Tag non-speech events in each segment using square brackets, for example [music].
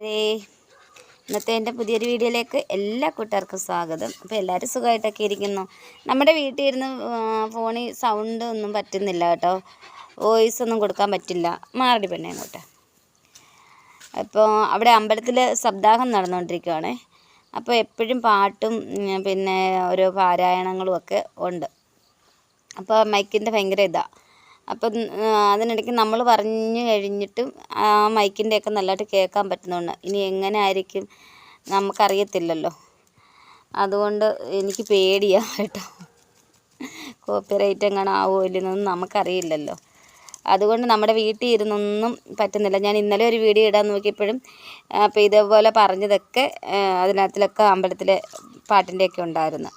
ഇന്നത്തെ എന്റെ പുതിയൊരു വീഡിയോയിലേക്ക് എല്ലാ കൂട്ടുകാർക്കും സ്വാഗതം. അപ്പോൾ എല്ലാവരും സുഖമായിട്ടൊക്കെ ഇരിക്കുന്നു. നമ്മുടെ വീട്ടിൽ ഇരുന്ന് ഫോണിൽ സൗണ്ട് ഒന്നും പറ്റുന്നില്ല കേട്ടോ. വോയിസ് ഒന്നും കൊടുക്കാൻ പറ്റില്ല. മാറടി പെണ്ണേ അങ്ങോട്ട്. അപ്പോൾ അവിടെ അമ്പലത്തിൽ സപ്താഹം നടന്നുകൊണ്ടിരിക്കുകയാണ് അപ്പോൾ എപ്പോഴും പാട്ടും പിന്നെ ഓരോ പാരായണങ്ങളും ഒക്കെ ഉണ്ട്. അപ്പോൾ മൈക്കിന്റെ ഭയങ്കര ഇതാണ് അപ്പം അതിനിടയ്ക്ക് നമ്മൾ പറഞ്ഞു കഴിഞ്ഞിട്ടും ആ മൈക്കിന്റെയൊക്കെ നല്ലതായിട്ട് കേൾക്കാൻ പറ്റുന്നുണ്ട്. ഇനി എങ്ങനെ ആയിരിക്കും നമുക്കറിയത്തില്ലല്ലോ. അതുകൊണ്ട് എനിക്ക് പേടിയാണ് കേട്ടോ. കോപ്പിറൈറ്റ് എങ്ങനെ ആവുമോ ഇല്ലെന്നൊന്നും നമുക്കറിയില്ലല്ലോ. അതുകൊണ്ട് നമ്മുടെ വീട്ടിൽ ഇരുന്നൊന്നും പറ്റുന്നില്ല. ഞാൻ ഇന്നലെ ഒരു വീഡിയോ ഇടാൻ നോക്കിയപ്പോഴും അപ്പോൾ ഇതേപോലെ പറഞ്ഞതൊക്കെ അതിനകത്തിലൊക്കെ അമ്പലത്തിലെ പാട്ടിന്റെയൊക്കെ ഉണ്ടായിരുന്നു.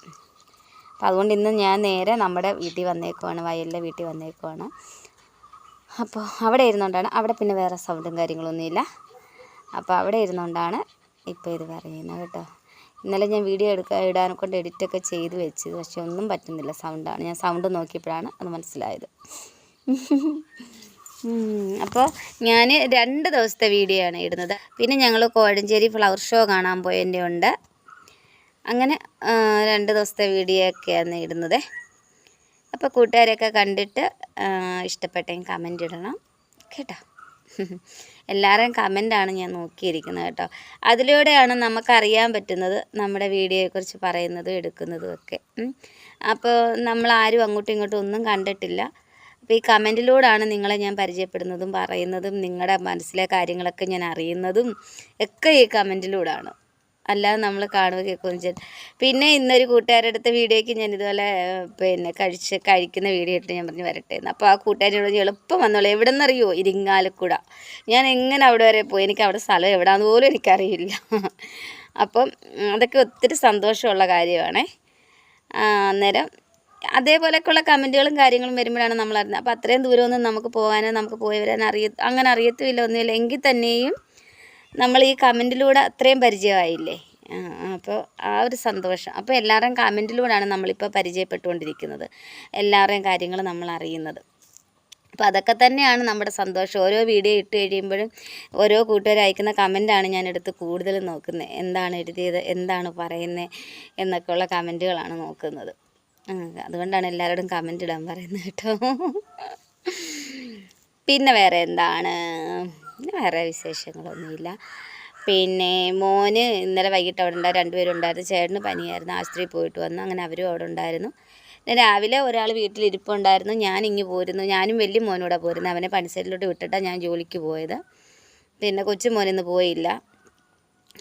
അപ്പോൾ അതുകൊണ്ട് ഇന്ന് ഞാൻ നേരെ നമ്മുടെ വീട്ടിൽ വന്നേക്കുവാണ് വയലിലെ വീട്ടിൽ വന്നേക്കുവാണ്. അപ്പോൾ അവിടെ ഇരുന്നുകൊണ്ടാണ് അവിടെ പിന്നെ വേറെ സൗണ്ടും കാര്യങ്ങളൊന്നുമില്ല. അപ്പോൾ അവിടെ ഇരുന്നുകൊണ്ടാണ് ഇപ്പോൾ ഇത് പറയുന്നത് കേട്ടോ. ഇന്നലെ ഞാൻ വീഡിയോ എടുക്കാൻ ഇടാൻ കൊണ്ട് എഡിറ്റൊക്കെ ചെയ്ത് വെച്ചത് പക്ഷെ ഒന്നും പറ്റുന്നില്ല സൗണ്ടാണ്. ഞാൻ സൗണ്ട് നോക്കിയപ്പോഴാണ് അത് മനസ്സിലായത്. അപ്പോൾ ഞാൻ രണ്ട് ദിവസത്തെ വീഡിയോ ആണ് ഇടുന്നത്. പിന്നെ ഞങ്ങൾ കോഴഞ്ചേരി ഫ്ലവർ ഷോ കാണാൻ പോയതിന്റെ ഉണ്ട് അങ്ങനെ രണ്ട് ദിവസത്തെ വീഡിയോ ഒക്കെയാണ് ഇടുന്നത്. അപ്പോൾ കൂട്ടുകാരൊക്കെ കണ്ടിട്ട് ഇഷ്ടപ്പെട്ടെങ്കിൽ കമന്റ് ഇടണം. കേട്ടോ? എല്ലാവരെയും കമന്റാണ് ഞാൻ നോക്കിയിരിക്കുന്നത് കേട്ടോ. അതിലൂടെയാണ് നമുക്കറിയാൻ പറ്റുന്നത് നമ്മുടെ വീഡിയോയെക്കുറിച്ച് പറയുന്നതും എടുക്കുന്നതും ഒക്കെ. അപ്പോൾ നമ്മൾ ആരും അങ്ങോട്ടും ഇങ്ങോട്ടും ഒന്നും കണ്ടിട്ടില്ല. അപ്പോൾ ഈ കമന്റിലൂടെയാണ് നിങ്ങളെ ഞാൻ പരിചയപ്പെടുന്നതും പറയുന്നതും നിങ്ങളുടെ മനസ്സിലെ കാര്യങ്ങളൊക്കെ ഞാൻ അറിയുന്നതും ഒക്കെ ഈ കമന്റിലൂടെയാണ് അല്ലാതെ നമ്മൾ കാണുക ചെയ്യും പിന്നെ ഇന്നൊരു കൂട്ടുകാരുടെ അടുത്ത വീഡിയോയ്ക്ക് ഞാൻ ഇതുപോലെ പിന്നെ കഴിച്ച് കഴിക്കുന്ന വീഡിയോ ഇട്ട് ഞാൻ പറഞ്ഞ് വരട്ടെ എന്ന്. അപ്പോൾ ആ കൂട്ടുകാരോട് എളുപ്പം വന്നോളൂ. എവിടെ നിന്നറിയോ ഇരിങ്ങാലക്കുട. ഞാൻ എങ്ങനെ അവിടെ വരെ പോയി? എനിക്ക് അവിടെ സ്ഥലം എവിടെയാണെന്ന് പോലും എനിക്കറിയില്ല. അപ്പം അതൊക്കെ ഒത്തിരി സന്തോഷമുള്ള കാര്യമാണേ. അന്നേരം അതേപോലെയൊക്കെയുള്ള കമന്റുകളും കാര്യങ്ങളും വരുമ്പോഴാണ് നമ്മൾ അപ്പോൾ അത്രയും ദൂരമൊന്നും നമുക്ക് പോകാനോ നമുക്ക് പോയി വരാൻ അറിയ അങ്ങനെ അറിയത്തുമില്ല ഒന്നുമില്ല. എങ്കിൽ തന്നെയും നമ്മൾ ഈ കമന്റിലൂടെ അത്രയും പരിചയമായില്ലേ? അപ്പോൾ ആ ഒരു സന്തോഷം. അപ്പോൾ എല്ലാവരുടെയും കമന്റിലൂടെയാണ് നമ്മളിപ്പോൾ പരിചയപ്പെട്ടുകൊണ്ടിരിക്കുന്നത്. എല്ലാവരുടെയും കാര്യങ്ങൾ നമ്മൾ അറിയുന്നത്. അപ്പോൾ അതൊക്കെ തന്നെയാണ് നമ്മുടെ സന്തോഷം. ഓരോ വീഡിയോ ഇട്ട് കഴിയുമ്പോഴും ഓരോ കൂട്ടുകാർ അയക്കുന്ന കമന്റാണ് ഞാൻ എടുത്ത് കൂടുതലും നോക്കുന്നത്. എന്താണ് എഴുതിയത്? എന്താണ് പറയുന്നത് എന്നൊക്കെയുള്ള കമന്റുകളാണ് നോക്കുന്നത്. അതുകൊണ്ടാണ് എല്ലാവരോടും കമന്റ് ഇടാൻ പറയുന്നത് കേട്ടോ. പിന്നെ വേറെ എന്താണ്? പിന്നെ വേറെ വിശേഷങ്ങളൊന്നുമില്ല. പിന്നെ മോന് ഇന്നലെ വൈകിട്ട് അവിടെ ഉണ്ടായിരുന്നു രണ്ടുപേരും ഉണ്ടായിരുന്നു ചേട്ടന് പനിയായിരുന്നു. ആശുപത്രിയിൽ പോയിട്ട് വന്നു. അങ്ങനെ അവരും അവിടെ ഉണ്ടായിരുന്നു. പിന്നെ രാവിലെ ഒരാൾ വീട്ടിലിരിപ്പുണ്ടായിരുന്നു. ഞാൻ ഇങ്ങ് പോരുന്നു. ഞാനും വലിയ മോനൂടെ പോരുന്നു. അവനെ പണിസൈഡിലോട്ട് വിട്ടിട്ടാണ് ഞാൻ ജോലിക്ക് പോയത്. പിന്നെ കൊച്ചു മോനിന്ന് പോയില്ല.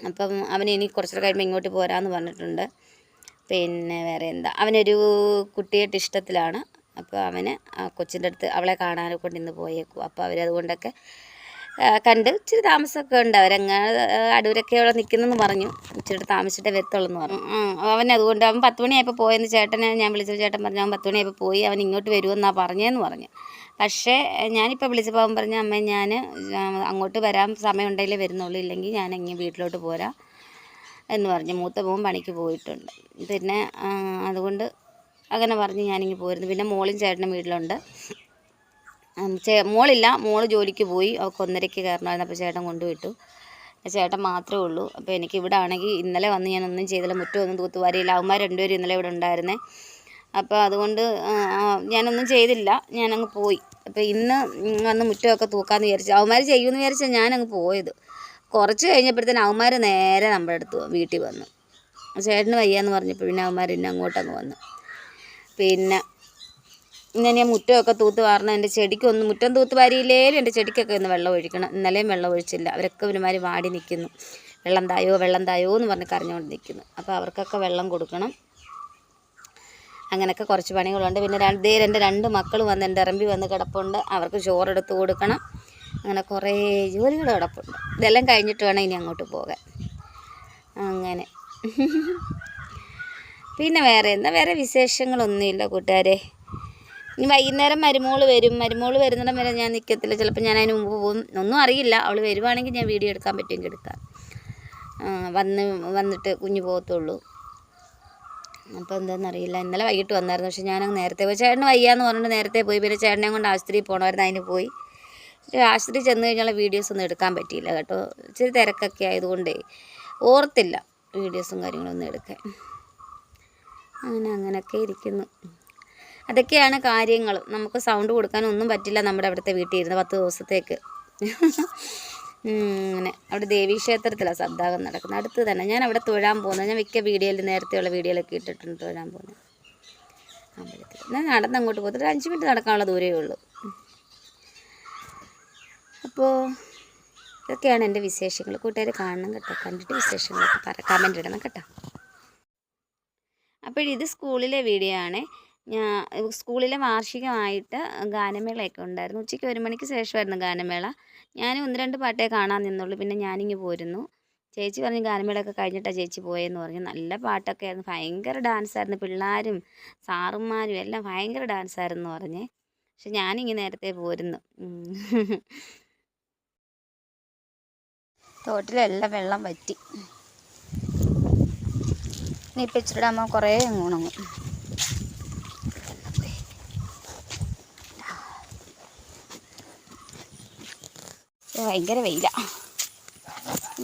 അപ്പം അവൻ ഇനി കുറച്ചുകൂടെ കഴിയുമ്പോൾ ഇങ്ങോട്ട് പോരാമെന്ന് പറഞ്ഞിട്ടുണ്ട്. പിന്നെ വേറെ എന്താ? അവനൊരു കുട്ടിയായിട്ട് ഇഷ്ടത്തിലാണ്. അപ്പോൾ അവന് ആ കൊച്ചിന്റെ അടുത്ത് അവളെ കാണാനെ കൊണ്ട് ഇന്ന് പോയേക്കും. അപ്പോൾ അവരതുകൊണ്ടൊക്കെ കണ്ട് ഇച്ചിരി താമസമൊക്കെ ഉണ്ട്. അവരങ്ങ് അടൂരൊക്കെ അവിടെ നിൽക്കുന്നെന്ന് പറഞ്ഞു. ഇച്ചിരി താമസിച്ചിട്ടേ വരത്തുള്ളൂ എന്ന് പറഞ്ഞു അവൻ അതുകൊണ്ട് അവൻ പത്ത് മണിയായപ്പോൾ പോയെന്ന് ചേട്ടനെ ഞാൻ വിളിച്ച ചേട്ടൻ പറഞ്ഞു അവൻ പത്ത് മണിയായപ്പോൾ പോയി അവൻ ഇങ്ങോട്ട് വരുമെന്നാണ് പറഞ്ഞതെന്ന് പറഞ്ഞു. പക്ഷേ ഞാനിപ്പോൾ വിളിച്ചപ്പോൾ അവൻ പറഞ്ഞു അമ്മ ഞാൻ അങ്ങോട്ട് വരാൻ സമയമുണ്ടെങ്കിലേ വരുന്നുള്ളൂ. ഇല്ലെങ്കിൽ ഞാൻ ഇങ്ങനെ വീട്ടിലോട്ട് പോരാ എന്ന് പറഞ്ഞു. മൂത്ത മോൻ പണിക്ക് പോയിട്ടുണ്ട്. പിന്നെ അതുകൊണ്ട് അങ്ങനെ പറഞ്ഞ് ഞാനിങ്ങ് പോരുന്നു. പിന്നെ മോളും ചേട്ടനും വീട്ടിലുണ്ട്. മോളില്ല. മോൾ ജോലിക്ക് പോയി. അവൾക്ക് ഒന്നരയ്ക്ക് കയറണമായിരുന്നു. അപ്പോൾ ചേട്ടൻ കൊണ്ടുവിട്ടു. ചേട്ടൻ മാത്രമേ ഉള്ളൂ. അപ്പോൾ എനിക്ക് ഇവിടെ ആണെങ്കിൽ ഇന്നലെ വന്ന് ഞാൻ ഒന്നും ചെയ്തില്ല. മുറ്റമൊന്നും തൂത്തുവാരിയില്ല. അവന്മാർ രണ്ടുപേരും ഇന്നലെ ഇവിടെ ഉണ്ടായിരുന്നേ. അപ്പോൾ അതുകൊണ്ട് ഞാനൊന്നും ചെയ്തില്ല. ഞാനങ്ങ് പോയി. അപ്പോൾ ഇന്ന് വന്ന് മുറ്റമൊക്കെ തൂക്കാമെന്ന് വിചാരിച്ചു അവന്മാർ ചെയ്യുമെന്ന് വിചാരിച്ചാൽ ഞാനങ്ങ് പോയത്. കുറച്ച് കഴിഞ്ഞപ്പോഴത്തേന് അവന്മാർ നേരെ നമ്മുടെ അടുത്ത് വീട്ടിൽ വന്നു. ചേട്ടന് വയ്യാന്ന് പറഞ്ഞപ്പോൾ പിന്നെ അവന്മാർ ഇന്നെ അങ്ങോട്ടങ്ങ് വന്നു. പിന്നെ ഇന്ന് ഞാൻ മുറ്റമൊക്കെ തൂത്ത് വാർന്ന എന്റെ ചെടിക്കൊന്നും മുറ്റം തൂത്ത് വാരിയില്ലേലും എന്റെ ചെടിക്കൊക്കെ ഒന്ന് വെള്ളം ഒഴിക്കണം. ഇന്നലെയും വെള്ളം ഒഴിച്ചില്ല. അവരൊക്കെ ഒരുമാതിരി വാടി നിൽക്കുന്നു വെള്ളം തായോ വെള്ളം തായോ എന്ന് പറഞ്ഞ് കരഞ്ഞുകൊണ്ട് നിൽക്കുന്നു അപ്പോൾ അവർക്കൊക്കെ വെള്ളം കൊടുക്കണം. അങ്ങനെയൊക്കെ കുറച്ച് പണികളുണ്ട്. പിന്നെ രണ്ട് എന്റെ രണ്ട് മക്കൾ വന്ന് എന്റെ ഇറമ്പി വന്ന് കിടപ്പുണ്ട്. അവർക്ക് ചോറെടുത്ത് കൊടുക്കണം. അങ്ങനെ കുറേ ജോലികൾ കിടപ്പുണ്ട്. ഇതെല്ലാം കഴിഞ്ഞിട്ട് വേണം ഇനി അങ്ങോട്ട് പോകാൻ. അങ്ങനെ. [laughs] പിന്നെ വേറെ എന്താ? വേറെ വിശേഷങ്ങളൊന്നുമില്ല കൂട്ടുകാരെ. ഇനി വൈകുന്നേരം മരുമോൾ വരും. മരുമോൾ വരുന്നിടം വരെ ഞാൻ നിൽക്കത്തില്ല ചിലപ്പോൾ ഞാൻ അതിന് മുമ്പ് പോകും. ഒന്നും അറിയില്ല. അവൾ വരുവാണെങ്കിൽ ഞാൻ വീഡിയോ എടുക്കാൻ പറ്റുമെങ്കിൽ എടുക്കാം. വന്ന് വന്നിട്ട് കുഞ്ഞു പോകത്തുള്ളൂ. അപ്പോൾ എന്താണെന്നറിയില്ല ഇന്നലെ വൈകിട്ട് വന്നായിരുന്നു. പക്ഷേ ഞാനങ്ങ് നേരത്തെ പോയി. ചേട്ടന് വയ്യാന്ന് പറഞ്ഞിട്ട് നേരത്തെ പോയി. പിന്നെ ചേട്ടനെ കൊണ്ട് ആശുപത്രിയിൽ പോകണമായിരുന്നു അതിന് പോയി. ആശുപത്രി ചെന്ന് കഴിഞ്ഞുള്ള വീഡിയോസ് ഒന്നും എടുക്കാൻ പറ്റിയില്ല കേട്ടോ. ഇച്ചിരി തിരക്കൊക്കെ ആയതുകൊണ്ടേ ഓർത്തില്ല വീഡിയോസും കാര്യങ്ങളൊന്നും എടുക്കാൻ. അങ്ങനെ അങ്ങനെയൊക്കെ ഇരിക്കുന്നു. അതൊക്കെയാണ് കാര്യങ്ങൾ. നമുക്ക് സൗണ്ട് കൊടുക്കാനൊന്നും പറ്റില്ല നമ്മുടെ അവിടുത്തെ വീട്ടിൽ ഇരുന്ന് പത്ത് ദിവസത്തേക്ക്. അങ്ങനെ. അവിടെ ദേവീക്ഷേത്രത്തിലാണ് സദ്ദാഗം നടക്കുന്നത്. അടുത്ത് തന്നെ. ഞാൻ അവിടെ തൊഴാൻ പോകുന്നത്. ഞാൻ മിക്ക വീഡിയോയിൽ നേരത്തെയുള്ള വീഡിയോയിലൊക്കെ ഇട്ടിട്ടുണ്ട് തൊഴാൻ പോകുന്നത്. അമ്പലത്തിൽ ഞാൻ നടന്ന് അങ്ങോട്ട് പോകുന്നത് ഒരു അഞ്ച് മിനിറ്റ് നടക്കാനുള്ള ദൂരമേ ഉള്ളൂ. അപ്പോൾ ഇതൊക്കെയാണ് എന്റെ വിശേഷങ്ങൾ. കൂട്ടുകാർ കാണണം കേട്ടോ. കണ്ടിട്ട് വിശേഷങ്ങളൊക്കെ പറ കമന്റ് ഇടണം കേട്ടോ. അപ്പോൾ ഇത് സ്കൂളിലെ വീഡിയോ ആണ്. ഞാൻ സ്കൂളിലെ വാർഷികമായിട്ട് ഗാനമേളയൊക്കെ ഉണ്ടായിരുന്നു. ഉച്ചയ്ക്ക് ഒരു മണിക്ക് ശേഷമായിരുന്നു ഗാനമേള. ഞാൻ ഒന്ന് രണ്ട് പാട്ടേ കാണാൻ നിന്നുള്ളൂ. പിന്നെ ഞാനിങ്ങ് പോരുന്നു. ചേച്ചി പറഞ്ഞു ഗാനമേളയൊക്കെ കഴിഞ്ഞിട്ടാണ് ചേച്ചി പോയെന്ന് പറഞ്ഞു. നല്ല പാട്ടൊക്കെ ആയിരുന്നു. ഭയങ്കര ഡാൻസായിരുന്നു. പിള്ളേരും സാറുമാരും എല്ലാം ഭയങ്കര ഡാൻസായിരുന്നു പറഞ്ഞേ. പക്ഷെ ഞാനിങ്ങ് നേരത്തെ പോരുന്നു. തോട്ടിലെല്ലാം വെള്ളം വറ്റി. ഇനിയിപ്പോൾ ഇച്ചിരി അമ്മ കുറേ അങ്ങ് ഉണങ്ങും ഭയങ്കര വെയിലാണ്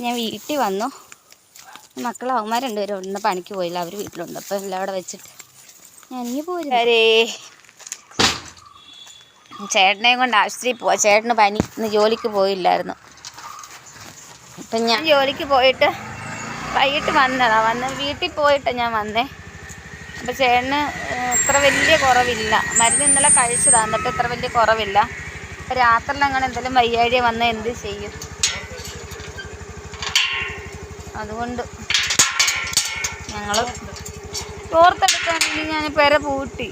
ഞാൻ വീട്ടിൽ വന്നു. മക്കൾ അവന്മാർ രണ്ടുപേരും ഒന്ന് പണിക്ക് പോയില്ല. അവർ വീട്ടിലുണ്ട്. അപ്പോൾ എല്ലാം അവിടെ വെച്ചിട്ട് ഞാൻ ഇനി പോരും. ചേട്ടനെയും കൊണ്ട് ആശുപത്രിയിൽ പോവാ. ചേട്ടന് പനി. ഇന്ന് ജോലിക്ക് പോയില്ലായിരുന്നു. അപ്പം ഞാൻ ജോലിക്ക് പോയിട്ട് വൈകിട്ട് വന്നതാണ് വന്ന് വീട്ടിൽ പോയിട്ട് ഞാൻ വന്നേ. അപ്പം ചേട്ടന് ഇത്ര വലിയ കുറവില്ല. മരുന്ന് ഇന്നലെ കഴിച്ചതാണ് എന്നിട്ട് ഇത്ര വലിയ കുറവില്ല. രാത്രിയിൽ അങ്ങനെ എന്തെങ്കിലും വയ്യാഴിക വന്ന എന്ത് ചെയ്യും? അതുകൊണ്ട് ഞങ്ങൾ ചോർത്തെടുക്കാൻ വേണ്ടി ഞാൻ പെര പൂട്ടി.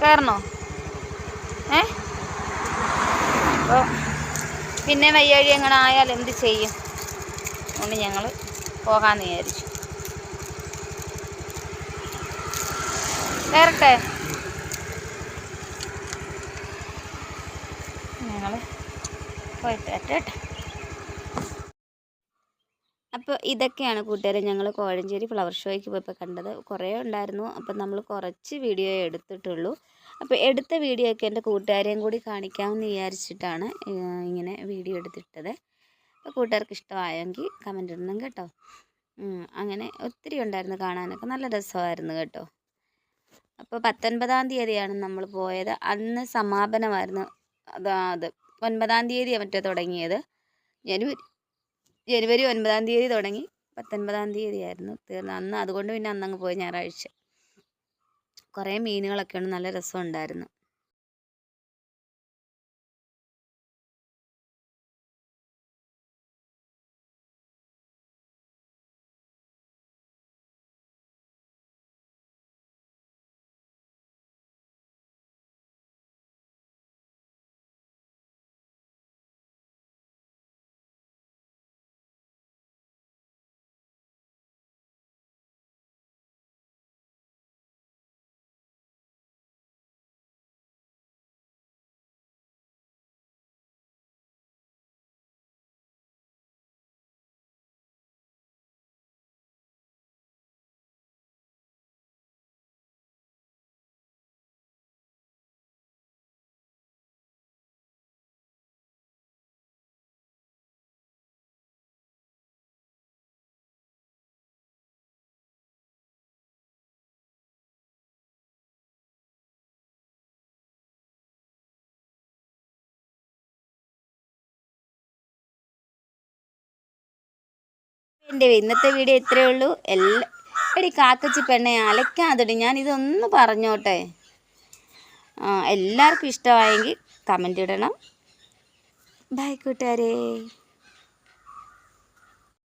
കയറണോ ഏ? അപ്പോൾ പിന്നെ വയ്യാഴി അങ്ങനെ ആയാൽ എന്ത് ചെയ്യും? അതുകൊണ്ട് ഞങ്ങൾ പോകാമെന്ന് വിചാരിച്ചു. കയറട്ടെ ഞങ്ങൾ പോയിട്ട് വരട്ടെ കേട്ടോ. അപ്പോൾ ഇതൊക്കെയാണ് കൂട്ടുകാരെ ഞങ്ങൾ കോഴഞ്ചേരി ഫ്ലവർ ഷോയ്ക്ക് പോയപ്പോൾ കണ്ടത്. കുറേ ഉണ്ടായിരുന്നു. അപ്പം നമ്മൾ കുറച്ച് വീഡിയോ എടുത്തിട്ടുള്ളൂ. അപ്പോൾ എടുത്ത വീഡിയോ ഒക്കെ എന്റെ കൂട്ടുകാരെയും കൂടി കാണിക്കാമെന്ന് വിചാരിച്ചിട്ടാണ് ഇങ്ങനെ വീഡിയോ എടുത്തിട്ടത്. അപ്പോൾ കൂട്ടുകാർക്ക് ഇഷ്ടമായെങ്കിൽ കമന്റ് ഇടണം കേട്ടോ. അങ്ങനെ ഒത്തിരി ഉണ്ടായിരുന്നു കാണാനൊക്കെ. നല്ല രസമായിരുന്നു കേട്ടോ. അപ്പോൾ പത്തൊൻപതാം തീയതിയാണ് നമ്മൾ പോയത്. അന്ന് സമാപനമായിരുന്നു. അതാ ഒൻപതാം തീയതി മറ്റേ തുടങ്ങിയത്. ജനുവരി ജനുവരി ഒൻപതാം തീയതി തുടങ്ങി. പത്തൊൻപതാം തീയതി ആയിരുന്നു തീർന്ന്. അന്ന് അതുകൊണ്ട് പിന്നെ അന്നങ്ങ് പോയി ഞായറാഴ്ച. കുറേ മീനുകളൊക്കെ ഉണ്ട് നല്ല രസമുണ്ടായിരുന്നു. എന്റെ ഇന്നത്തെ വീഡിയോ ഇത്രയേ ഉള്ളൂ. എല്ലാ എടി കാക്കച്ചി പെണ്ണെ അലക്കാതെടി ഞാൻ ഇതൊന്ന് പറഞ്ഞോട്ടെ. എല്ലാവർക്കും ഇഷ്ടമായെങ്കിൽ കമന്റ് ഇടണം. ബൈ കൂട്ടുകാരേ.